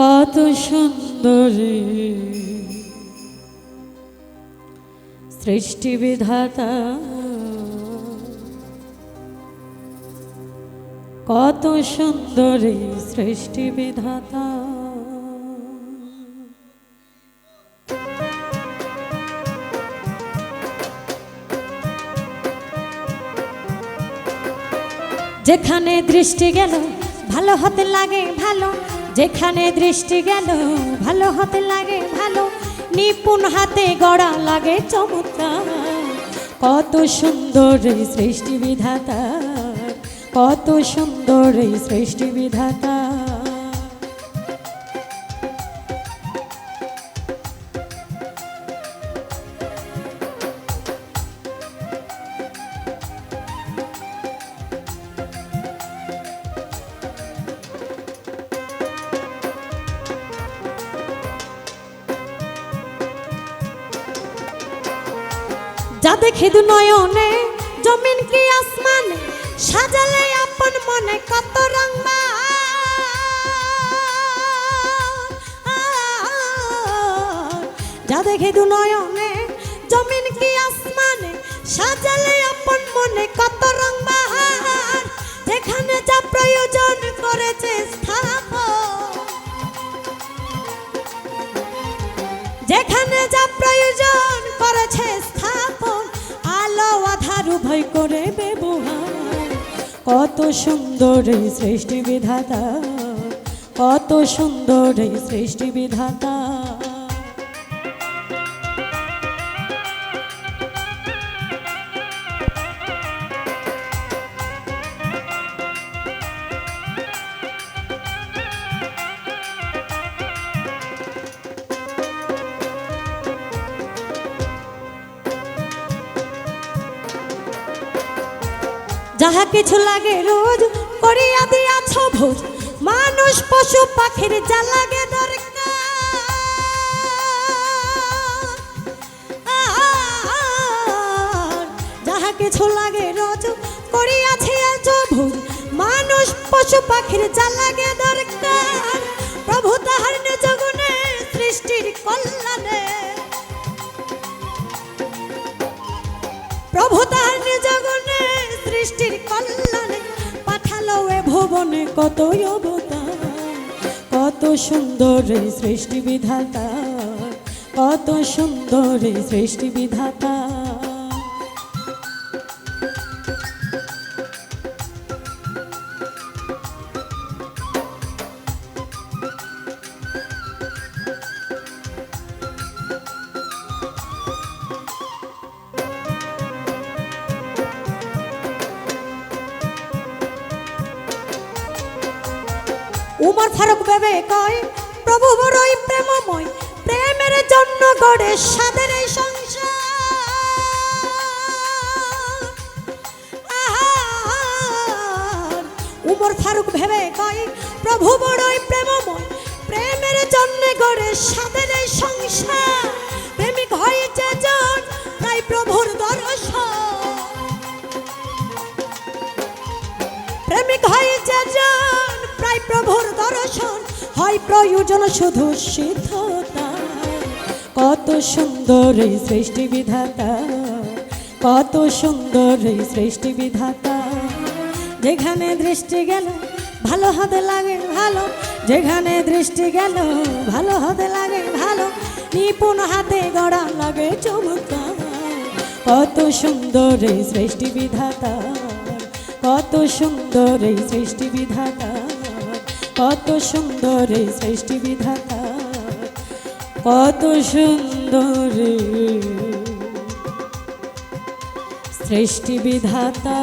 কত সুন্দরী। সৃষ্টি বিধাতা, কত সুন্দরী সৃষ্টি বিধাতা। যেখানে দৃষ্টি গেল, ভালো হতে লাগে, ভালো যেখানে দৃষ্টি গেল, ভালো হতে লাগে ভালো, নিপুণ হাতে গড়া লাগে চমৎকার। কত সুন্দর এই সৃষ্টি বিধাতা, কত সুন্দর এই সৃষ্টি বিধাতা। যা দেখে দু নয়নে, জমিন কি আসমানে, সাজালে আপন মনে কত রং যা দেখে দু নয়নে, জমিন কি আসমানে, সাজালে আপন মনে কত সুন্দর এই সৃষ্টি বিধাতা কত সুন্দর এই সৃষ্টি বিধাতা। যাহা কিছু লাগে রোজ করিয়া দিয়াছ ভোজ। মানুষ, পশু, পাখির যা লাগে দরকার। যাহা কিছু লাগে রোজ করিয়াছি আজ ভোজ। মানুষ, পশু, পাখির যা লাগে দরকার। প্রভু তাহার নিজ সৃষ্টির কল্যাণে। প্রভু তাহার ভুবনে কত অবতার কত সুন্দর সৃষ্টি বিধাতা কত সুন্দর সৃষ্টি বিধাতা। উমর ফারুক ভেবে কয় প্রভু বড়ই প্রেমময়, প্রেমের জন্য গড়ে সাদের এই সংসার। উমর ফারুক ভেবে কয় প্রভু বড়ই প্রেমময়, প্রেমের জন্য গড়ে সাদের এই সংসার। প্রেমিক হয়েছে জন, তাই প্রভুর দর্শন দর্শন হয় প্রয়োজন শুধু সিদ্ধতা। কত সুন্দর এই সৃষ্টি বিধাতা, কত সুন্দর এই সৃষ্টি বিধাতা। যেখানে দৃষ্টি গেল, ভালো হতে লাগে, ভালো। যেখানে দৃষ্টি গেল, ভালো হতে লাগে, ভালো। নিপুণ হাতে গড়া লাগে চমৎকার। কত সুন্দর এই সৃষ্টি বিধাতা, কত সুন্দর এই সৃষ্টি বিধাতা। কত সুন্দর সৃষ্টি বিধাতা কত সুন্দর। সৃষ্টি বিধাতা।